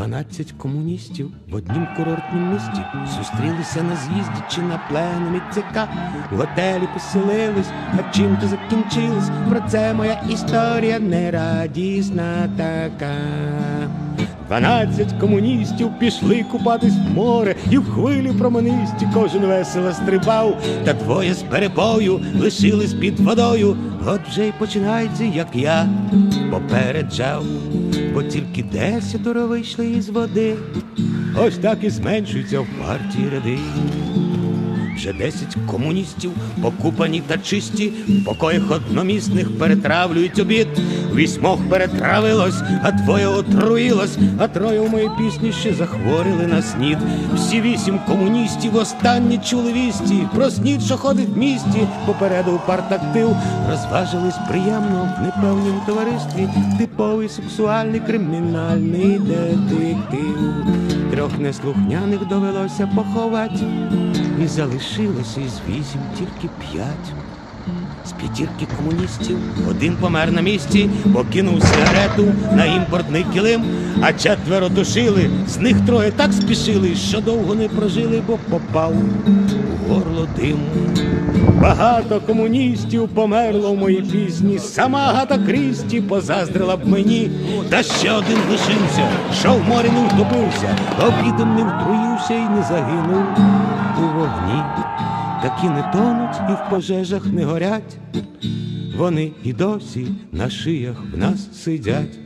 Дванадцять комуністів в однім курортнім місті зустрілися на з'їзді чи на пленумі ЦК. В готелі поселились, а чим то закінчилось? Про це моя історія нерадісна така. Дванадцять комуністів пішли купатись в море, і в хвилі променисті кожен весело стрибав, та двоє з перепою лишились під водою. От вже й починається, як я попереджав, бо тільки десятеро вийшли із води. Ось так і зменшуються в партії ряди. Вже десять комуністів, покупані та чисті, в покоях одномісних перетравлюють обід. Вісьмох перетравилось, а двоє отруїлось, а троє в моїй пісні ще захворіли на снід. Всі вісім комуністів останні чули вісті. Про снід, що ходить в місті, попередив партактив. Розважились приємно в непевнім товаристві. Типовий сексуальний кримінальний детектив. Трьох неслухняних довелося поховати. І залишилося із вісім тільки п'ять. З п'ятірки комуністів один помер на місці, покинув сигарету на імпортний килим, а четверо душили, з них троє так спішили, що довго не прожили, бо попав горло дим. Багато комуністів померло в моїй пісні, сама Гата Крісті позаздрила б мені, та ще один лишився, що в морі не втопився, обідом не втруївся і не загинув у вогні. Такі не тонуть і в пожежах не горять, вони і досі на шиях в нас сидять.